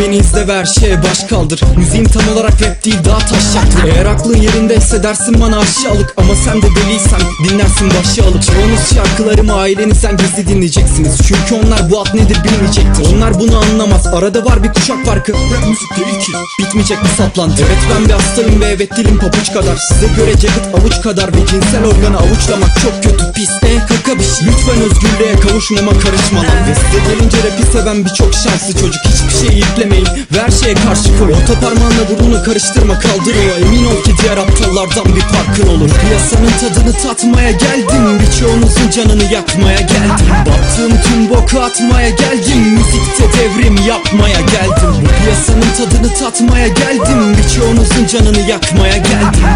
beni izle ve her şeye baş kaldır. Müziğim tam olarak rap değil daha taşaklı. Eğer aklın yerindeyse dersin bana aşağılık Ama sen de deliysen dinlersin başı alıp Çoğunuz şarkılarımı ailenizden gizli dinleyeceksiniz. Çünkü onlar bu ad nedir bilmeyecektir. Onlar bunu anlamaz. Arada var bir kuşak farkı. Rap müzik değil ki. Bitmeyecek bir saplantı. Evet ben bir hastayım ve evet dilim pabuç kadar. Size göre ceket avuç kadar ve cinsel organı avuçlamak çok kötü pis. E kaka bir şey. Lütfen özgürlüğe kavuşmama karışma lan. Ve size gelince rapi seven birçok şanslı çocuk Hiçbir şeyi iplemeyin ve her şeye karşı koy. Orta parmağınla burnunu karıştırma kaldır o Emin ol ki diğer aptallardan bir farkın olur. Piyasanın tadını tatmaya geldim. Birçoğunuzun canını yakmaya geldim. Battığım tüm boku atmaya geldim. Müzikte devrim yapmaya geldim. Piyasanın tadını tatmaya geldim. Birçoğunuzun canını yakmaya geldim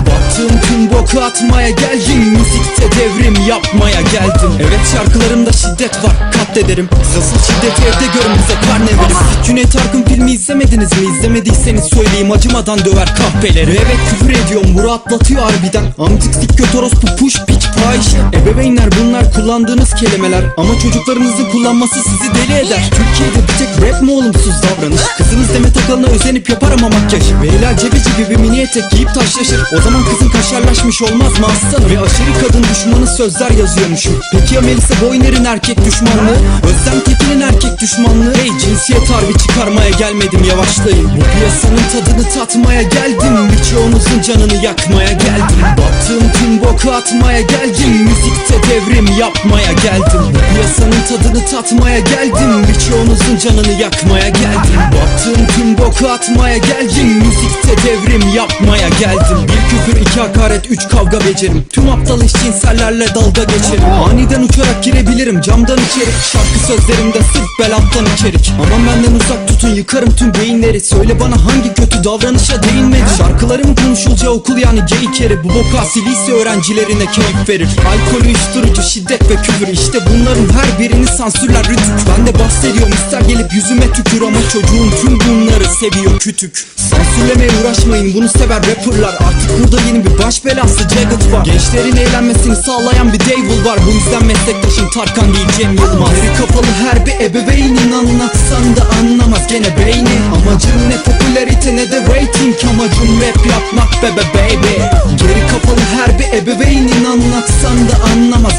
Tüm boku atmaya geldim. Müzikte devrim yapmaya geldim. Evet şarkılarımda şiddet var katlederim. Asıl şiddeti evde görün bize karne verin. Cüneyt Arkın filmi izlemediniz mi? İzlemediyseniz söyleyeyim acımadan döver kahpeleri. Evet küfür ediyorum bu rahatlatıyor harbiden. Amcık sik göt orospu puş piç fahişe Ebeveynler bunlar kullandığınız kelimeler. Ama çocuklarınızın kullanması sizi deli eder. Türkiye'de bir tek rap mi olumsuz davranış Kızınız Demet Akalın'a özenip yapar ama makyaj. Hilal Cebeci gibi mini etek giyip taşlaşır. O zaman kızın kaşarlaşmış olmaz mı aslanım? Ve aşırı kadın düşmanı sözler yazıyormuşum Peki ya Melisa Boyner'in erkek düşmanlığı? Özlem Tekin'in erkek düşmanlığı? Hey cinsiyet harbi çıkarmaya gelmedim yavaşlayın. Bu piyasanın tadını tatmaya geldim Birçoğunuzun canını yakmaya geldim. Battığım tüm boku atmaya geldim. Müzikte devrim yapmaya geldim. Bu piyasanın tadını tatmaya geldim. Birçoğunuzun canını yakmaya geldim. Battığım tüm boku atmaya geldim. Müzikte devrim yapmaya geldim. Bir küfür iki hakaret üç kavga becerim. Tüm aptal eşcinsellerle dalga geçerim. Aniden uçarak girebilirim. Camdan içeri Şarkı sözlerimde sırf bel alttan içerik. Aman benden uzak tutun yıkarım tüm beyinleri. Söyle bana hangi kötü davranışa değinmedi? Şarkılarım konuşulacağı okul yani gay kere Bu bokasi lise öğrencilerine keyif verir. Alkol uyuşturucu şiddet ve küfür. İşte bunların her birini sansürler rütük. Ben de bahsediyorum ister gelip yüzüme tükür ama çocuğun tüm bunları seviyor kütük. Sansürlemeye uğraşmayın bunu sever rapperlar. Artık burada yeni bir baş belası Jagged var. Gençlerin eğlenmesini sağlayan bir devil var. Bu yüzden meslektaşım Tarkan değil Cem Yılmaz. Geri kapalı her bir ebeveynin anlatsan da anlamaz. Gene beyni Amacım ne popülerite ne de rating Amacım rap yapmak bebe baby. Geri kapalı her bir ebeveynin anlamaz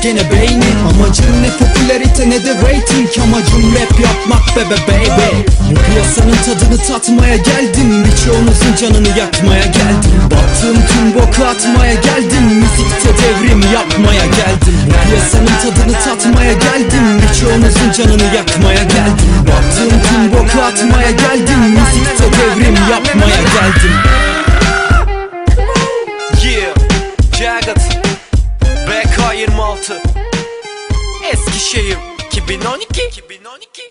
gene beyni Amacım ne popülerite ne de rating. Amacım rap yapmak bebe baby piyasanın tadını tatmaya geldim. Birçoğunuzun canını yakmaya geldim. Battığım tüm boku atmaya geldim. Müzikte devrim yapmaya geldim. Piyasanın tadını tatmaya geldim. Birçoğunuzun canını yakmaya geldim. Battığım tüm boku atmaya geldim. Müzikte devrim yapmaya geldim BK26 Eskişehir 2012 2012